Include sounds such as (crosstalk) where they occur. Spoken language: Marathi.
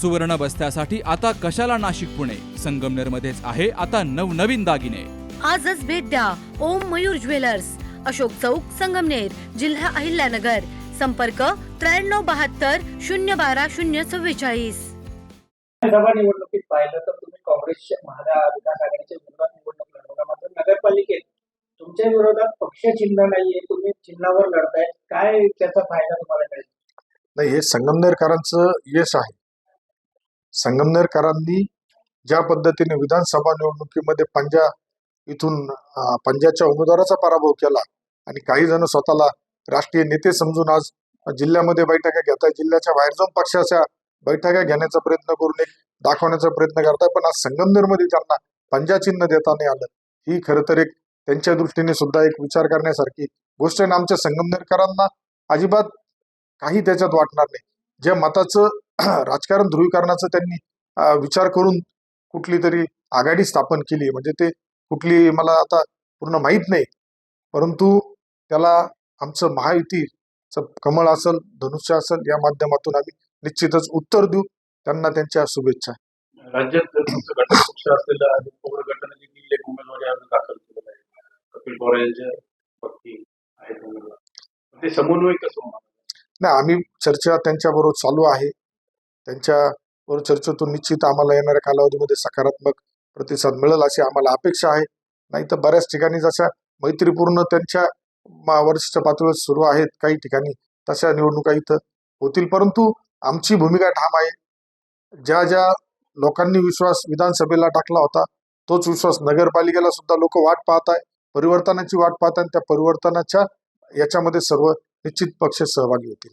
सुवर्ण बस्त्यासाठी आता कशाला नाशिक पुणे? संगमनेर मध्येच आहे आता नवनवीन दागिने. आजच भेट द्या ओम मयूर ज्वेलर्स. अशोक चौक संगमनेर जिल्हा अहिल्यानगर. संपर्क त्र्याण्णव बहात्तर शून्य बारा शून्य चव्वेचाळीस. विधानसभा निवडणुकीत पाहिलं तर तुम्ही काँग्रेसच्या महाविकास आघाडीच्या विरोधात निवडणूक लढवला मात्र नगरपालिकेत. तुमच्या विरोधात पक्ष चिन्ह नाहीये तुम्ही चिन्हावर लढताय. काय त्याचा फायदा तुम्हाला मिळेल? नाही हे संगमनेरकरांचं यश आहे. संगमनेरकरांनी ज्या पद्धतीने विधानसभा निवडणुकीमध्ये पंजा इथून पंजाबच्या पंजाच्या उमेदवाराचा पराभव केला आणि काही जण स्वतःला राष्ट्रीय नेते समजून आज जिल्ह्यामध्ये बैठका घेत आहे जिल्ह्याच्या बाहेर जाऊन पक्षाच्या बैठका घेण्याचा प्रयत्न करून एक दाखवण्याचा प्रयत्न करताय पण आज संगमनेरमध्ये त्यांना पंजा चिन्ह देता नाही आलं ही खरं तर एक त्यांच्या दृष्टीने सुद्धा एक विचार करण्यासारखी गोष्ट आहे. आमच्या संगमनेरकरांना अजिबात काही त्याच्यात वाटणार नाही. ज्या मताचं (clears throat) राजकारण ध्रुवीकरणाचं त्यांनी विचार करून कुठली तरी आघाडी स्थापन केली. म्हणजे ते कुठली मला आता पूर्ण माहीत नाही. परंतु त्याला आमचं महायुतीचं कमळ असेल धनुष्य असेल या माध्यमातून आम्ही निश्चितच उत्तर देऊ. त्यांना त्यांच्या शुभेच्छा. राज्यात तुमचं घटक पक्ष असलेलं अजित पवार गटाने देखील एक उमेदवारी अर्ज दाखल केलेला आहे? कपिल पवार यांच्या पत्नी आहेत उमेदवार. ते समन्वय कसं होणार? नाही आम्ही चर्चा त्यांच्याबरोबर चालू आहे. त्यांच्यावर चर्चेतून निश्चित आम्हाला येणाऱ्या कालावधीमध्ये सकारात्मक प्रतिसाद मिळेल अशी आम्हाला अपेक्षा आहे. नाही तर बऱ्याच ठिकाणी जशा मैत्रीपूर्ण त्यांच्या मा- वरिष्ठ पातळीवर सुरू आहेत काही ठिकाणी तशा निवडणुका इथं होतील. परंतु आमची भूमिका ठाम आहे. ज्या ज्या लोकांनी विश्वास विधानसभेला टाकला होता तोच विश्वास नगरपालिकेला सुद्धा लोक वाट पाहत आहे. परिवर्तनाची वाट पाहत आणि त्या परिवर्तनाच्या याच्यामध्ये सर्व निश्चित पक्ष सहभागी होतील.